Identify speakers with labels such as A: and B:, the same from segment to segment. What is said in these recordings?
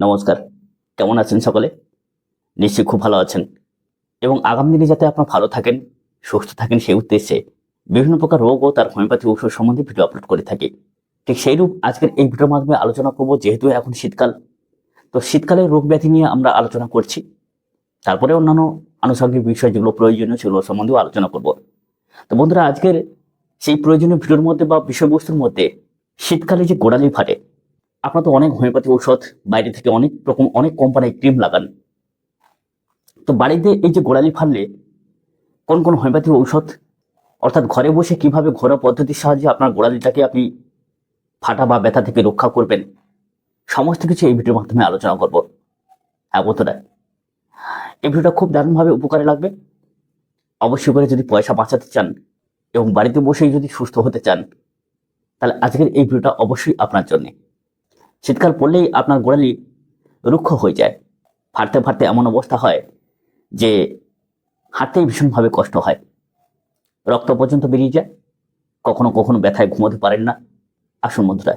A: নমস্কার। কেমন আছেন সকলে? নিশ্চয়ই খুব ভালো আছেন। এবং আগামী দিনে যাতে আপনারা ভালো থাকেন, সুস্থ থাকেন সেই উদ্দেশ্যে বিভিন্ন প্রকার রোগ ও তার হোমিওপ্যাথি ঔষধ সম্বন্ধে ভিডিও আপলোড করে থাকি। ঠিক সেইরূপ আজকের এই ভিডিওর মাধ্যমে আলোচনা করব, যেহেতু এখন শীতকাল। তো শীতকালে রোগ ব্যাধি নিয়ে আমরা আলোচনা করছি। তারপরে অন্যান্য আনুষঙ্গিক বিষয় যেগুলো প্রয়োজনীয়, সেগুলো সম্বন্ধেও আলোচনা করব। তো বন্ধুরা, আজকের সেই প্রয়োজনীয় ভিডিওর মধ্যে বা বিষয়বস্তুর মধ্যে শীতকালে যে গোড়ালি ফাটে আপনারা তো অনেক হোমিওপ্যাথি ঔষধ, বাইরে থেকে অনেক রকম, অনেক কোম্পানির ক্রিম লাগান। তো বাড়িতে এই যে গোড়ালি ফাটলে কোন কোন হোমিওপ্যাথি ঔষধ, অর্থাৎ ঘরে বসে কীভাবে ঘরোয়া পদ্ধতির সাহায্যে আপনার গোড়ালিটাকে আপনি ফাটা বা ব্যথা থেকে রক্ষা করবেন, সমস্ত কিছু এই ভিডিওর মাধ্যমে আলোচনা করব। হ্যাঁ বন্ধুরা, এই ভিডিওটা খুব দারুণভাবে উপকারে লাগবে। অবশ্যই করে যদি পয়সা বাঁচাতে চান এবং বাড়িতে বসেই যদি সুস্থ হতে চান, তাহলে আজকের এই ভিডিওটা অবশ্যই আপনার জন্য। শীতকাল পড়লেই আপনার গোড়ালি রুক্ষ হয়ে যায়। ফাটতে ফাটতে এমন অবস্থা হয় যে হাঁটতেই ভীষণভাবে কষ্ট হয়। রক্ত পর্যন্ত বেরিয়ে যায়। কখনো কখনো ব্যথায় ঘুমোতে পারেন না। আসুন বন্ধুরা,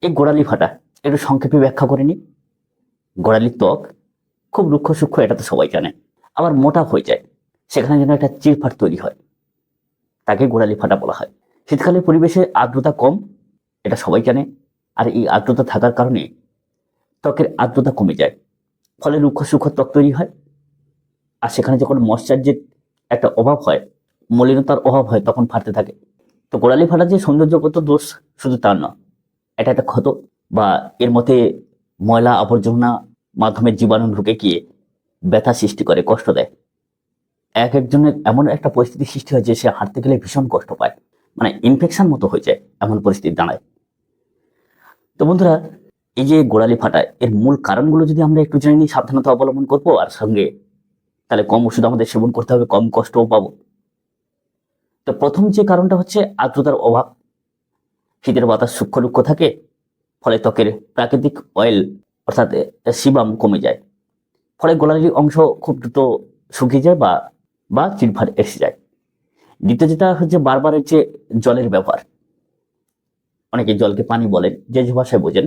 A: এই গোড়ালি ফাটা একটু সংক্ষেপে ব্যাখ্যা করে নিই। গোড়ালির ত্বক খুব রুক্ষ সূক্ষ্ম, এটা তো সবাই জানে। আবার মোটা হয়ে যায়। সেখানে যেন একটা চিরফাট তৈরি হয়। তাকে গোড়ালি ফাটা বলা হয়। শীতকালের পরিবেশে আর্দ্রতা কম, এটা সবাই জানে। আর এই আর্দ্রতা থাকার কারণে ত্বকের আর্দ্রতা কমে যায়। ফলে রুক্ষ সূক্ষ্ম ত্বক তৈরি হয়। আর সেখানে যখন মশ্চার্যের একটা অভাব হয়, মলিনতার অভাব হয়, তখন ফাটতে থাকে। তো গোড়ালি ফাটা যে সৌন্দর্যগত দোষ, শুধু তার নয়। এটা একটা ক্ষত বা এর মধ্যে ময়লা আবর্জনা মাধ্যমে জীবাণু ঢুকে গিয়ে ব্যথা সৃষ্টি করে, কষ্ট দেয়। এক একজনের এমন একটা পরিস্থিতি সৃষ্টি হয় যে সে হাঁটতে গেলে ভীষণ কষ্ট পায়। মানে ইনফেকশন মতো হয়ে যায় এমন পরিস্থিতি দাঁড়ায়। তো বন্ধুরা, এই যে গোড়ালি ফাটা, এর মূল কারণগুলো যদি আমরা একটু জেনে নিই, সাবধানতা অবলম্বন করব আর সঙ্গে তাহলে কম ওষুধ আমাদের সেবন করতে হবে, কম কষ্টও পাবো। তো প্রথম যে কারণটা হচ্ছে আর্দ্রতার অভাব। শীতের বাতাস সূক্ষ্ম রুক্ষ থাকে, ফলে ত্বকের প্রাকৃতিক অয়েল অর্থাৎ সিবাম কমে যায়। ফলে গোলালির অংশ খুব দ্রুত শুকিয়ে যায় বা বা চিরফাট এসে যায়। দ্বিতীয় যেটা হচ্ছে বারবার হচ্ছে জলের ব্যবহার। অনেকে জলকে পানি বলেন যে যে ভাষায় বোঝেন।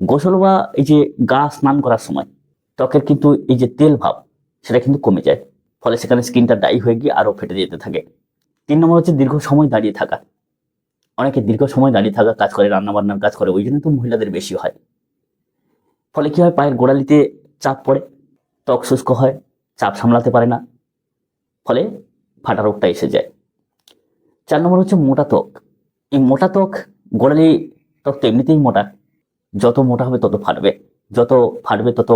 A: গোসল বা এই যে গা স্নান করার সময়, ত্বকের কিন্তু এই যে তেল ভাব, সেটা কিন্তু কমে যায়। ফলে সেখানে স্কিনটা ডাই হয়ে গিয়ে আরও ফেটে যেতে থাকে। তিন নম্বর হচ্ছে দীর্ঘ সময় দাঁড়িয়ে থাকা। অনেকে দীর্ঘ সময় দাঁড়িয়ে থাকা কাজ করে রান্না বান্নার কাজ করে, ওই জন্য তো মহিলাদের বেশি হয়। ফলে কি হয়, পায়ের গোড়ালিতে চাপ পড়ে, ত্বক শুষ্ক হয়, চাপ সামলাতে পারে না, ফলে ফাটা রোগটা এসে যায়। চার নম্বর হচ্ছে মোটা ত্বক। এই মোটা ত্বক গোড়ালি তো এমনিতেই মোটা। যত মোটা হবে তত ফাটবে। যত ফাটবে তত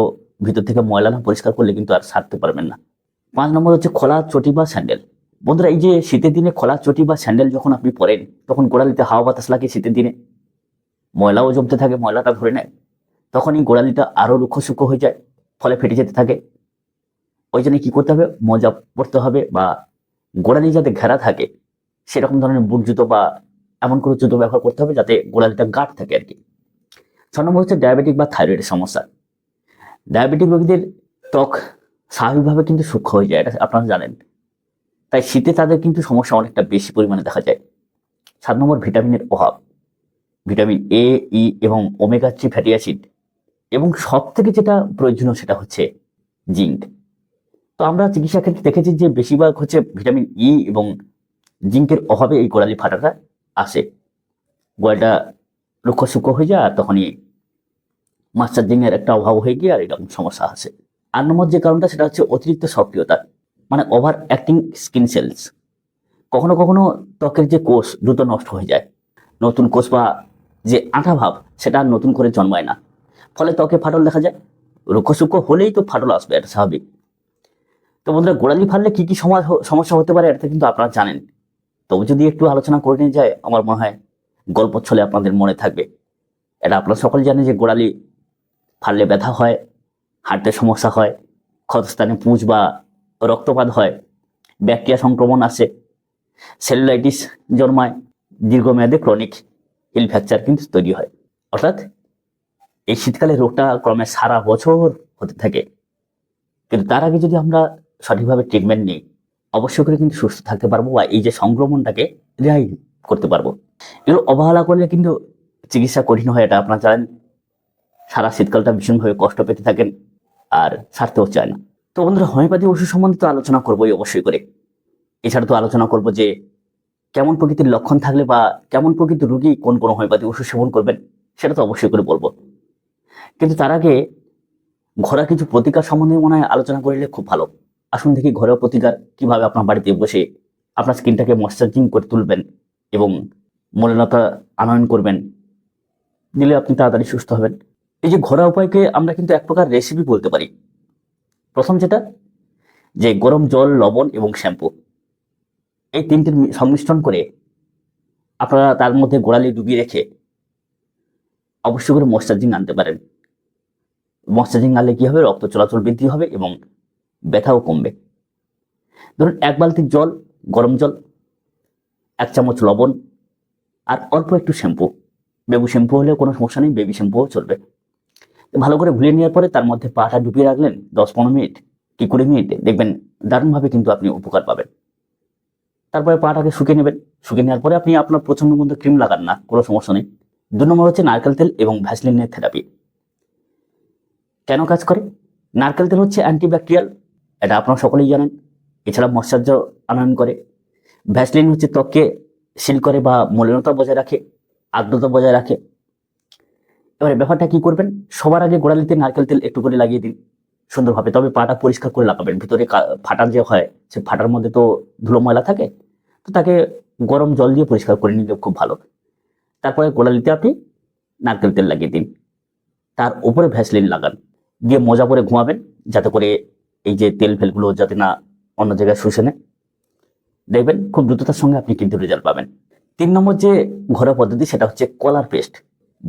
A: ভিতর থেকে ময়লা না পরিষ্কার করলে কিন্তু আর সারতে পারবেন না। পাঁচ নম্বর হচ্ছে খোলা চটি বা স্যান্ডেল। বন্ধুরা, এই যে শীতের দিনে খোলা চটি বা স্যান্ডেল যখন আপনি পরেন, তখন গোড়ালিতে হাওয়া বাতাস লাগে শীতের দিনে। ময়লাও জমতে থাকে, ময়লাটা ধরে নেয় তখন এই গোড়ালিটা আরও রুক্ষ সূক্ষ্ম হয়ে যায়, ফলে ফেটে যেতে থাকে। ওই জন্য কী করতে হবে? মজা পড়তে হবে বা গোড়ালি যাতে ঘেরা থাকে, সেরকম ধরনের বুট জুতো বা এমন কোনো জুতো ব্যবহার করতে হবে যাতে গোড়ালিটা গাঢ় থাকে আর কি। ছ নম্বর হচ্ছে ডায়াবেটিক বা থাইরয়েডের সমস্যা। ডায়াবেটিক রোগীদের ত্বক স্বাভাবিকভাবে কিন্তু সূক্ষ্ম হয়ে যায়, এটা আপনারা জানেন। তাই শীতে তাদের কিন্তু সমস্যা অনেকটা বেশি পরিমাণে দেখা যায়। সাত নম্বর ভিটামিনের অভাব। ভিটামিন এ ই এবং ওমেগা থ্রি ফ্যাটি অ্যাসিড এবং সব থেকে যেটা প্রয়োজনীয় সেটা হচ্ছে জিঙ্ক। তো আমরা চিকিৎসা ক্ষেত্রে দেখেছি যে বেশিরভাগ হচ্ছে ভিটামিন ই এবং জিঙ্কের অভাবে এই গোড়ালি ফাটাটা আসে। গোড়াটা রুক্ষ সূক্ষ্ম হয়ে যায়, তখনই মাস্টার জিঙ্কের একটা অভাব হয়ে গিয়ে আর এরকম সমস্যা আসে। আর নম্বর যে কারণটা, সেটা হচ্ছে অতিরিক্ত সক্রিয়তা মানে ওভার অ্যাক্টিং স্কিন সেলস কখনো কখনো ত্বকের যে কোষ, দ্রুত নষ্ট হয়ে যায়। নতুন কোষ বা যে আঠা ভাব, সেটা নতুন করে জন্মায় না। ফলে ত্বকে ফাটল দেখা যায়। রুক্ষ সূক্ষ্ম হলেই তো ফাটল আসবে, এটা স্বাভাবিক। তো বন্ধুরা, গোড়ালি ফাটলে কী কী সমা- সমস্যা হতে পারে, এটা কিন্তু আপনারা জানেন। তবু যদি একটু আলোচনা করে নিয়ে যায়, আমার মনে হয় গল্প ছলে আপনাদের মনে থাকবে। এটা আপনারা সকলে জানেন যে গোড়ালি ফাটলে ব্যথা হয়, হাঁটতে সমস্যা হয়, ক্ষতস্থানে পুঁজ বা রক্তপাত হয়, ব্যাকটেরিয়া সংক্রমণ আসে, সেলুলাইটিস জন্মায়, দীর্ঘমেয়াদে ক্রনিক হিল ফ্র্যাকচার কিন্তু তৈরি হয়। অর্থাৎ এই শীতকালে রোগটা ক্রমে সারা বছর হতে থাকে। কিন্তু তার আগে যদি আমরা সঠিকভাবে ট্রিটমেন্ট নিই অবশ্যই করে কিন্তু সুস্থ থাকতে পারব বা এই যে সংক্রমণটাকে রেহাই করতে পারব। এগুলো অবহেলা করলে কিন্তু চিকিৎসা কঠিন হয়, এটা আপনারা জানেন। সারা শীতকালটা ভীষণভাবে কষ্ট পেতে থাকেন আর ছাড়তেও চায় না। তো বন্ধুরা, হোমিওপ্যাথি ওষুধ সম্বন্ধে তো আলোচনা করবোই অবশ্যই করে। এছাড়া তো আলোচনা করব যে কেমন প্রকৃতির লক্ষণ থাকলে বা কেমন প্রকৃতির রুগী কোন কোন হোমিওপ্যাথি ওষুধ সেবন করবেন, সেটা তো অবশ্যই করে বলব। কিন্তু তার আগে ঘরোয়া কিছু প্রতিকার সম্বন্ধে মনে হয় আলোচনা করলে খুব ভালো। আসুন দেখি ঘরোয়া প্রতিকার কীভাবে আপনার বাড়িতে বসে আপনার স্কিনটাকে ময়শ্চারাইজিং করে তুলবেন এবং মলিনতা আনয়ন করবেন। দিলে আপনি তাড়াতাড়ি সুস্থ হবেন। এই যে ঘরোয়া উপায়কে আমরা কিন্তু এক প্রকার রেসিপি বলতে পারি। প্রথম যেটা, যে গরম জল, লবণ এবং শ্যাম্পু। এই তিনটির সংমিশ্রণ করে আপনারা তার মধ্যে গোড়ালি ডুবিয়ে রেখে অবশ্যই করে ময়শ্চারাইজিং আনতে পারেন। ময়শ্চারাইজিং আনলে কী হবে? রক্ত চলাচল বৃদ্ধি হবে এবং ব্যথাও কমবে। ধরুন এক বালতি জল, গরম জল, এক চামচ লবণ আর অল্প একটু শ্যাম্পু। বেবু শ্যাম্পু হলেও কোনো সমস্যা নেই, বেবি শ্যাম্পুও চলবে। ভালো করে ঘুরিয়ে নেওয়ার পরে তার মধ্যে পাটা ডুবিয়ে রাখলেন দশ পনেরো মিনিট কি কুড়ি মিনিট, দেখবেন দারুণভাবে কিন্তু আপনি উপকার পাবেন। তারপরে পাটাকে শুকিয়ে নেবেন। শুকিয়ে নেওয়ার পরে আপনি আপনার প্রচণ্ড মধ্যে ক্রিম লাগান না, কোনো সমস্যা নেই। দু নম্বর হচ্ছে নারকেল তেল এবং ভ্যাসলিনের থেরাপি। কেন কাজ করে? নারকেল তেল হচ্ছে অ্যান্টিব্যাকটেরিয়াল এটা আপনারা সকলেই জানেন। এছাড়া মশ্চার্য আনয়ন করে, ভ্যাসলিন হচ্ছে ত্বককে সিল করে বা মলিনতা বজায় রাখে, আর্দ্রতা বজায় রাখে। এবারে ব্যাপারটা কি করবেন? সবার আগে গোড়ালিতে নারকেল তেল একটু করে লাগিয়ে দিন সুন্দরভাবে। তবে পাটা পরিষ্কার করে লাগাবেন। ভিতরে ফাটা যে হয়, সে ফাটার মধ্যে তো ধুলো ময়লা থাকে, তো তাকে গরম জল দিয়ে পরিষ্কার করে নিলে খুব ভালো। তারপরে গোড়ালিতে আপনি নারকেল তেল লাগিয়ে দিন। তার উপরে ভ্যাসলিন লাগান। দিয়ে মজা করে ঘুমাবেন, যাতে করে এই যে তেল ফেলগুলো যাতে না অন্য জায়গায় শুষে নেয়। দেখবেন খুব দ্রুততার সঙ্গে আপনি কিন্তু রেজাল্ট পাবেন। তিন নম্বর যে ঘরোয়া পদ্ধতি সেটা হচ্ছে কলার পেস্ট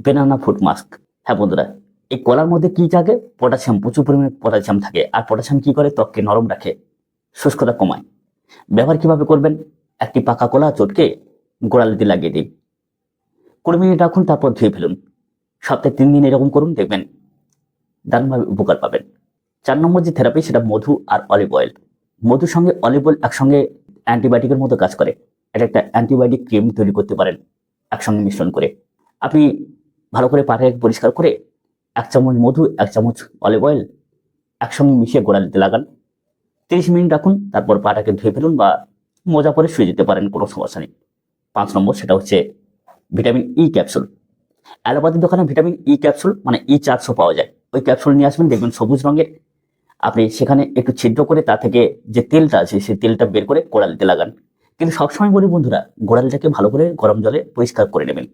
A: বেনানা ফুড মাস্ক হ্যাঁ বন্ধুরা, এই কলার মধ্যে কি থাকে? পটাশিয়াম, প্রচুর পরিমাণে পটাশিয়াম থাকে। আর পটাশিয়াম কি করে? ত্বককে নরম রাখে, শুষ্কতা কমায়। ব্যবহার কীভাবে করবেন? একটি পাকা কলা চটকে গোড়ালিতে লাগিয়ে দিন। কুড়ি মিনিট রাখুন, তারপর ধুয়ে ফেলুন। সপ্তাহে তিন দিন এরকম করুন, দেখবেন দারুণভাবে উপকার পাবেন। চার নম্বর যে থেরাপি সেটা মধু আর অলিভ অয়েল মধুর সঙ্গে অলিভ অয়েল একসঙ্গে অ্যান্টিবায়োটিকের মতো কাজ করে। এটা একটা অ্যান্টিবায়োটিক ক্রিম তৈরি করতে পারেন একসঙ্গে মিশ্রণ করে। আপনি ভালো করে পাটাকে পরিষ্কার করে এক চামচ মধু, এক চামচ অলিভ অয়েল একসঙ্গে মিশিয়ে গোড়া দিতে লাগান। তিরিশ মিনিট রাখুন, তারপর পাটাকে ধুয়ে ফেলুন বা মোজা পরে শুয়ে যেতে পারেন, কোনো সমস্যা নেই। পাঁচ নম্বর সেটা হচ্ছে ভিটামিন ই ক্যাপসুল অ্যালোপ্যাথির দোকানে ভিটামিন ই ক্যাপসুল মানে ই চারশো পাওয়া যায়। ওই ক্যাপসুল নিয়ে আসবেন, দেখবেন সবুজ রঙের আপনি সেখানে একটু ছিদ্র করে তা থেকে যে তেলটা আছে, সেই তেলটা বের করে গোড়ালিতে লাগান। কিন্তু সবসময় বলি বন্ধুরা, গোড়ালিটাকে ভালো করে গরম জলে পরিষ্কার করে নেবেন।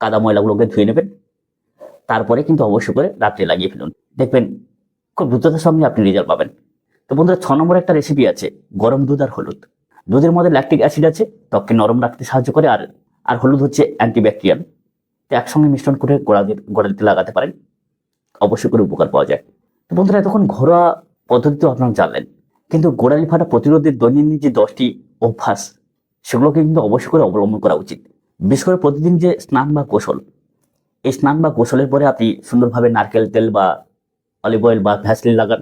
A: কাদা ময়লাগুলোকে ধুয়ে নেবেন। তারপরে কিন্তু অবশ্যই করে রাত্রে লাগিয়ে ফেলুন। দেখবেন খুব দ্রুততার সঙ্গে আপনি রেজাল্ট পাবেন। তো বন্ধুরা, ছ নম্বর একটা রেসিপি আছে, গরম দুধ আর হলুদ। দুধের মধ্যে ল্যাকটিক অ্যাসিড আছে, ত্বককে নরম রাখতে সাহায্য করে, আর আর হলুদ হচ্ছে অ্যান্টিব্যাকটেরিয়াল তো একসঙ্গে মিশ্রণ করে গোড়ালিতে লাগাতে পারেন। অবশ্যই করে উপকার পাওয়া যায়। বন্ধুরা, এতক্ষণ ঘরোয়া পদ্ধতি তো আপনারা জানলেন। কিন্তু গোড়ালি ফাটা প্রতিরোধের দৈনন্দিন যে দশটি অভ্যাস, সেগুলোকে কিন্তু অবশ্যই করে অবলম্বন করা উচিত। বিশেষ করে প্রতিদিন যে স্নান বা গোসল, এই স্নান বা গোসলের পরে আপনি সুন্দরভাবে নারকেল তেল বা অলিভ অয়েল বা ভ্যাসলিন লাগান।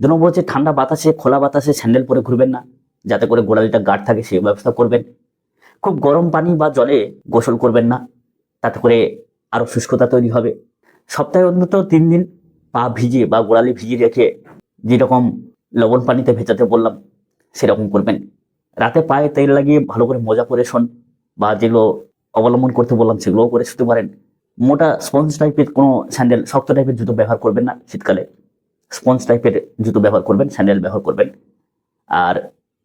A: দু নম্বর হচ্ছে ঠান্ডা বাতাসে, খোলা বাতাসে স্যান্ডেল পরে ঘুরবেন না, যাতে করে গোড়ালিটা গাঢ় থাকে, সেই ব্যবস্থা করবেন। খুব গরম পানি বা জলে গোসল করবেন না, তাতে করে আরও শুষ্কতা তৈরি হবে। সপ্তাহে অন্তত তিন দিন পা ভিজিয়ে বা গোড়ালি ভিজিয়ে রেখে যেরকম লবণ পানিতে ভেজাতে বললাম, সেরকম করবেন। রাতে পায়ে তেল লাগিয়ে ভালো করে মজা করে শোন বা যেগুলো অবলম্বন করতে বললাম, সেগুলোও করে শুতে পারেন। মোটা স্পঞ্জ টাইপের কোনো স্যান্ডেল, শক্ত টাইপের জুতো ব্যবহার করবেন না শীতকালে। স্পঞ্জ টাইপের জুতো ব্যবহার করবেন, স্যান্ডেল ব্যবহার করবেন। আর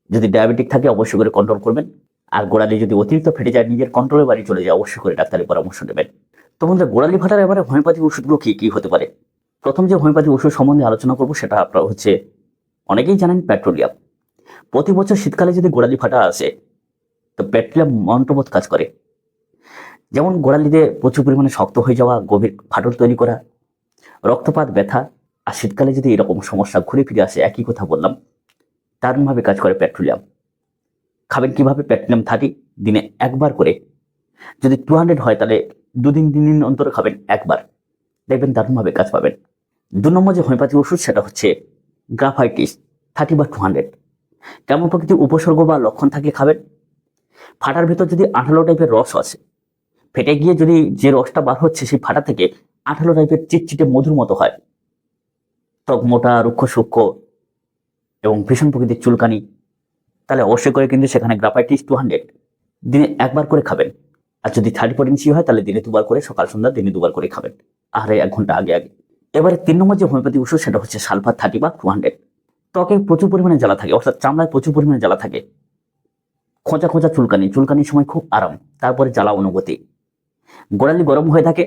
A: যদি ডায়াবেটিক থাকে, অবশ্যই করে কন্ট্রোল করবেন। আর গোড়ালি যদি অতিরিক্ত ফেটে যায়, নিজের কন্ট্রোলে বাড়ি চলে যায়, অবশ্যই করে ডাক্তারের পরামর্শ নেবেন। তো বন্ধুরা, গোড়ালি ফাটার এবারে হোমিওপ্যাথি ওষুধগুলো কী কী হতে পারে? প্রথম যে হোমিওপ্যাথি ওষুধ সম্বন্ধে আলোচনা করব সেটা আপনার হচ্ছে অনেকেই জানেন পেট্রোলিয়াম। প্রতি বছর শীতকালে যদি গোড়ালি ফাটা আসে, তো পেট্রোলিয়াম মন্ত্রবোধ কাজ করে। যেমন গোড়ালিতে প্রচুর পরিমাণে শক্ত হয়ে যাওয়া, গভীর ফাটল তৈরি করা, রক্তপাত, ব্যথা, আর শীতকালে যদি এরকম সমস্যা ঘুরে ফিরে আসে, একই কথা বললাম, দারুণভাবে কাজ করে পেট্রোলিয়াম। খাবেন কীভাবে পেট্রোলিয়াম থার্টি? দিনে একবার করে। যদি টু হান্ড্রেড হয়, তাহলে দুদিন, তিন দিন অন্তর খাবেন একবার। দেখবেন দারুণভাবে কাজ পাবেন। দু নম্বর যে হোমিওপ্যাথি ওষুধ, সেটা হচ্ছে গ্রাফাইটিস থার্টি বা টু হান্ড্রেড কেমন প্রকৃতির উপসর্গ বা লক্ষণ থাকলে খাবেন? ফাটার ভেতর যদি আঠালো টাইপের রস আছে, ফেটে গিয়ে যদি যে রসটা বার হচ্ছে সেই ফাটা থেকে আঠালো টাইপের চিটচিটে মধুর মতো হয়। ত্বক মোটা, রুক্ষ সূক্ষ্ম এবং ভীষণ প্রকৃতির চুলকানি, তাহলে অবশ্যই করে কিন্তু সেখানে গ্রাফাইটিস টু হান্ড্রেড দিনে একবার করে খাবেন। আর যদি থার্টি ফোর ইঞ্চি হয়, তাহলে দিনে দুবার করে সকাল, সন্ধ্যা, দিনে দুবার করে খাবেন। আর এক ঘণ্টা আগে আগে। এবারে তিন নম্বর যে হোমিওপ্যাথি ওষুধ, সেটা হচ্ছে সালফার থার্টি বা টু হান্ড্রেড। ত্বকে প্রচুর পরিমাণে জ্বালা থাকে, অর্থাৎ চামড়ায় প্রচুর পরিমাণে জ্বালা থাকে। খোঁচা খোঁচা চুলকানি, চুলকানির সময় খুব আরাম, তারপরে জ্বালা অনুভূতি। গোড়ালি গরম হয়ে থাকে,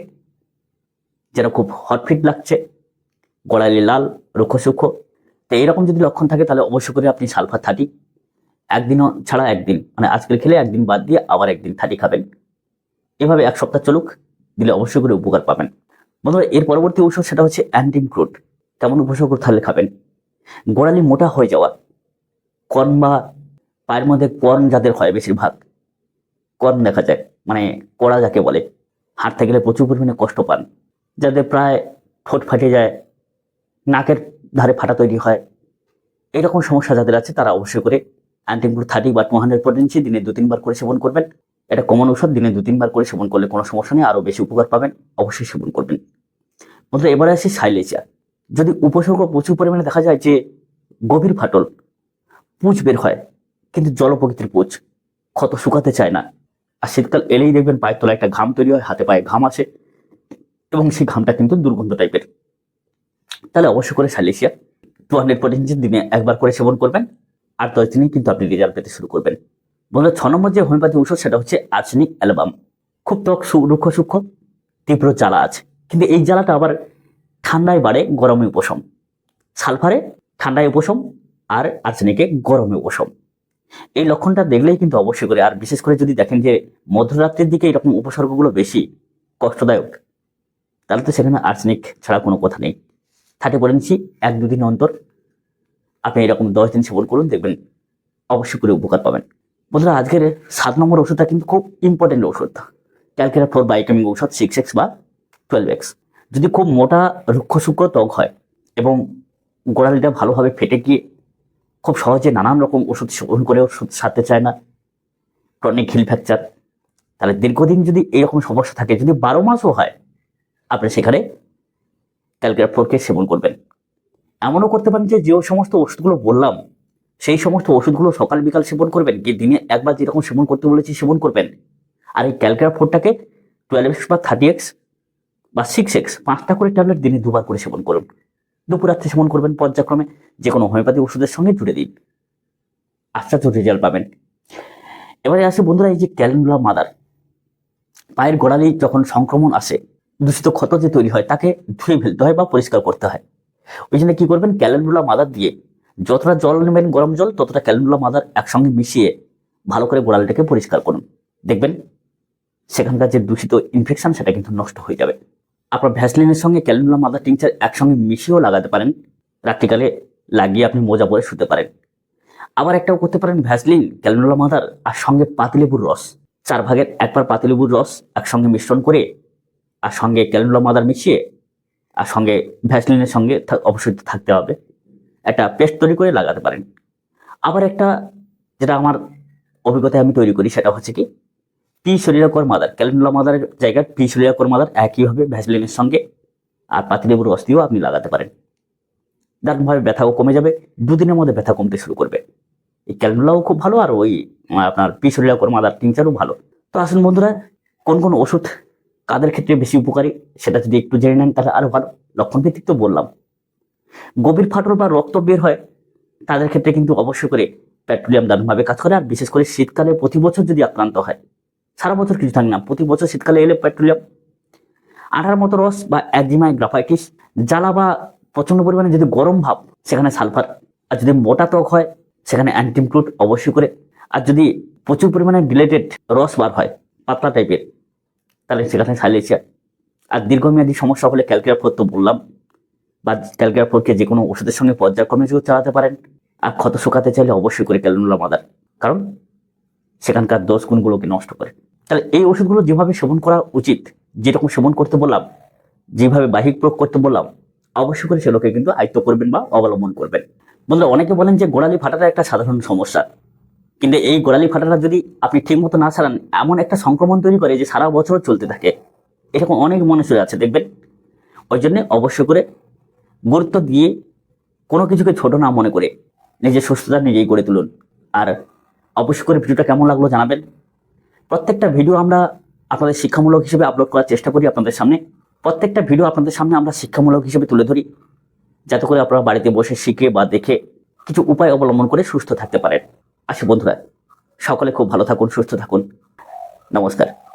A: যেন খুব হটফিট লাগছে, গোড়ালি লাল, রুক্ষ সূক্ষ্ম। তো এইরকম যদি লক্ষণ থাকে, তাহলে অবশ্যই করে আপনি সালফার থার্টি। একদিনও ছাড়া একদিন মানে আজকের খেলে একদিন বাদ দিয়ে আবার একদিন থার্টি খাবেন। এভাবে এক সপ্তাহ চলুক, দিলে অবশ্যই করে উপকার পাবেন। বন্ধুরা, এর পরবর্তী ঔষধ সেটা হচ্ছে অ্যান্টিমক্রুট তেমন উপসর্গ থাকলে খাবেন গোড়ালি মোটা হয়ে যাওয়া। কর্ন বা পায়ের মধ্যে কর্ন যাদের হয় বেশিরভাগ। কর্ন দেখা যায় মানে কড়া যাকে বলে। হাঁটতে গেলে প্রচুর পরিমাণে কষ্ট পান। যাদের প্রায় ঠোঁট ফাটে যায়, নাকের ধারে ফাটা তৈরি হয়। এরকম সমস্যা যাদের আছে, তারা অবশ্যই করে অ্যান্টিমক্রুট থার্টি বা টু হান্ড্রেড পটেন্সি দিনে দু তিনবার করে সেবন করবেন। এটা কমন ঔষধ, দিনে দু, তিনবার করে সেবন করলে কোনো সমস্যা নেই, আরও বেশি উপকার পাবেন, অবশ্যই সেবন করবেন। বন্ধুরা, এবারে আসি সাইলেচিয়া যদি উপসর্গ প্রচুর পরিমাণে দেখা যায় যে গভীর ফাটল, পুঁজ বের হয়, কিন্তু জল প্রকৃতির পুঁজ, ক্ষত শুকাতে চায় না। আর শীতকাল এলেই দেখবেন পায়ের তলায় একটা ঘাম তৈরি হয়, হাতে পায়ে ঘাম আসে, এবং সেই ঘামটা কিন্তু দুর্গন্ধ টাইপের তাহলে অবশ্যই করে সাইলেসিয়া টু হান্ড্রেড দিনে একবার করে সেবন করবেন, আর দশ দিনেই কিন্তু আপনি রেজাল্ট পেতে শুরু করবেন। বন্ধুরা, ছ নম্বর যে হোমিওপ্যাথি ওষুধ সেটা হচ্ছে আর্সেনিক অ্যালবাম। খুব ত্বক রুক্ষ সূক্ষ্ম, তীব্র জ্বালা আছে। কিন্তু এই জ্বালাটা আবার ঠান্ডায় বাড়ে গরমে উপশম। সালফারে ঠান্ডায় উপশম আর আর্সেনিকে গরমে উপশম। এই লক্ষণটা দেখলেই কিন্তু অবশ্যই করে। আর বিশেষ করে যদি দেখেন যে মধ্যরাত্রির দিকে এরকম উপসর্গগুলো বেশি কষ্টদায়ক, তাহলে তো সেখানে আর্সেনিক ছাড়া কোনো কথা নেই। থার্টি পড়েছি এক দুদিন অন্তর আপনি এরকম দশ দিন সেবন করুন, দেখবেন অবশ্যই করে উপকার পাবেন। বন্ধুরা, আজকের সাত নম্বর ওষুধটা কিন্তু খুব ইম্পর্টেন্ট ওষুধ ক্যালকেরা ফোর বাইকামিং ঔষধ সিক্স এক্স বা টুয়েলভ এক্স যদি খুব মোটা রুক্ষ সূক্ষ্ম ত্বক হয় এবং গোড়ালিটা ভালোভাবে ফেটে গিয়ে খুব সহজে নানান রকম ওষুধ সেবন করে ওষুধ সারতে চায় না ক্রনিক হিল ফ্র্যাকচার তাহলে দীর্ঘদিন যদি এরকম সমস্যা থাকে, যদি বারো মাসও হয়, আপনি সেখানে ক্যালকেরা ফোরকে সেবন করবেন। এমনও করতে পারেন যে যে সমস্ত ওষুধগুলো বললাম সেই সমস্ত ওষুধগুলো সকাল বিকাল সেবন করবেন কি দিনে একবার যেরকম সেবন করতে বলেছি সেবন করবেন। আর এই ক্যালকেরা ফোরটাকে টুয়েলভ এক্স বা থার্টি এক্স বা সিক্স এক্স পাঁচটা করে ট্যাবলেট দিনে দুবার করে সেবন করুন। দুপুর দুপুরাত্রে সেবন করবেন পর্যায়ক্রমে যে কোনো হোমিওপ্যাথি ওষুধের সঙ্গে জুড়ে দিন। আশ্চর্য রেজাল্ট পাবেন। এবারে আসে বন্ধুরা, এই যে ক্যালেন্ডুলা মাদার। পায়ের গোড়ালি যখন সংক্রমণ আসে, দূষিত ক্ষত যে তৈরি হয়, তাকে ধুয়ে ফেলতে হয় বা পরিষ্কার করতে হয়। ওই জন্য কী করবেন ক্যালেন্ডুলা মাদার দিয়ে যতটা জল নেবেন, গরম জল, ততটা ক্যালেন্ডুলা মাদার একসঙ্গে মিশিয়ে ভালো করে গোড়ালটাকে পরিষ্কার করুন। দেখবেন সেখানকার যে দূষিত ইনফেকশন সেটা কিন্তু নষ্ট হয়ে যাবে। আপনার ভ্যাসলিনের সঙ্গে ক্যালেন্ডুলা মাদার টিংচার একসঙ্গে মিশিয়েও লাগাতে পারেন। রাত্রিকালে লাগিয়ে আপনি মোজা পরে শুতে পারেন। আবার একটাও করতে পারেন ভ্যাসলিন ক্যালেন্ডুলা মাদার আর সঙ্গে পাতিলেবুর রস। চার ভাগের একবার পাতিলেবুর রস একসঙ্গে মিশ্রণ করে আর সঙ্গে ক্যালেন্ডুলা মাদার মিশিয়ে আর সঙ্গে ভ্যাসলিনের সঙ্গে অবশ্যই থাকতে হবে। একটা পেস্ট তৈরি করে লাগাতে পারেন। আবার একটা যেটা আমার অভিজ্ঞতায় আমি তৈরি করি সেটা হচ্ছে কি, পি শরীরাকর মাদার। ক্যালেন্ডুলা মাদারের জায়গায় পি শরীরাকর মাদার একইভাবে ভ্যাসলিনের সঙ্গে আর পাতিলেবুর দিয়েও আপনি লাগাতে পারেন। দারুণভাবে ব্যথাও কমে যাবে, দুদিনের মধ্যে ব্যথা কমতে শুরু করবে। এই ক্যালেন্ডুলাও খুব ভালো আর ওই আপনার পি শরীরাকর মাদার টিংচারও ভালো। তো আসুন বন্ধুরা, কোন কোন ওষুধ কাদের ক্ষেত্রে বেশি উপকারী সেটা যদি একটু জেনে নেন তাহলে আরও ভালো। লক্ষণ ভিত্তিক তো বললাম। গভীর ফাটল বা রক্ত বের হয়, তাদের ক্ষেত্রে কিন্তু অবশ্যই করে পেট্রোলিয়াম দারুণভাবে কাজ করে, আর বিশেষ করে শীতকালে প্রতি বছর যদি আক্রান্ত হয়, সারা বছর কিছু থাকে না, প্রতি বছর শীতকালে এলে পেট্রোলিয়াম, আঠার মতো রস বা একজিমায় গ্রাফাইটিস, জ্বালা বা প্রচণ্ড পরিমাণে যদি গরম ভাব, সেখানে সালফার, আর যদি মোটা ত্বক হয়, সেখানে অ্যান্টিমক্রুট অবশ্যই করে, আর যদি প্রচুর পরিমাণে ডিলেটেড রস বার হয়, পাতলা টাইপের তাহলে সেখানে সাইলেসিয়া, আর দীর্ঘমেয়াদী সমস্যা হলে ক্যালকুলার করতে বললাম। বা ক্যালকুলার ফোরকে যে কোনো ওষুধের সঙ্গে পর্যায়ক্রমে যদি চালাতে পারেন। আর ক্ষত শুকাতে চাইলে অবশ্যই করে ক্যালনুলা মাদার, কারণ সেখানকার দোষ গুণগুলোকে নষ্ট করে। তাহলে এই ওষুধগুলো যেভাবে সেবন করা উচিত, যেরকম সেবন করতে বললাম, যেভাবে বাহিক প্রয়োগ করতে বললাম, অবশ্যই করে সেগুলোকে কিন্তু আয়ত্ত করবেন বা অবলম্বন করবেন। বন্ধুরা, অনেকে বলেন যে গোড়ালি ফাটাটা একটা সাধারণ সমস্যা। কিন্তু এই গোড়ালি ফাটাটা যদি আপনি ঠিক মতো না সারান, এমন একটা সংক্রমণ তৈরি করে যে সারা বছর চলতে থাকে। এরকম অনেক মানুষের আছে, দেখবেন? ওই জন্য অবশ্য করে গুরুত্ব দিয়ে কোনো কিছুকে ছোট না মনে করে নিজের সুস্থতা নিজেই করে তুলুন। আর অবশ্য করে ভিডিওটা কেমন লাগল জানাবেন। প্রত্যেকটা ভিডিও আমরা আপনাদের শিক্ষামূলক হিসেবে আপলোড করার চেষ্টা করি আপনাদের সামনে। প্রত্যেকটা ভিডিও আপনাদের সামনে আমরা শিক্ষামূলক হিসেবে তুলে ধরি। যাতে করে আপনারা বাড়িতে বসে শিখে বা দেখে কিছু উপায় অবলম্বন করে সুস্থ থাকতে পারেন। আসি বন্ধুরা, সকলে খুব ভালো থাকুন, সুস্থ থাকুন। নমস্কার।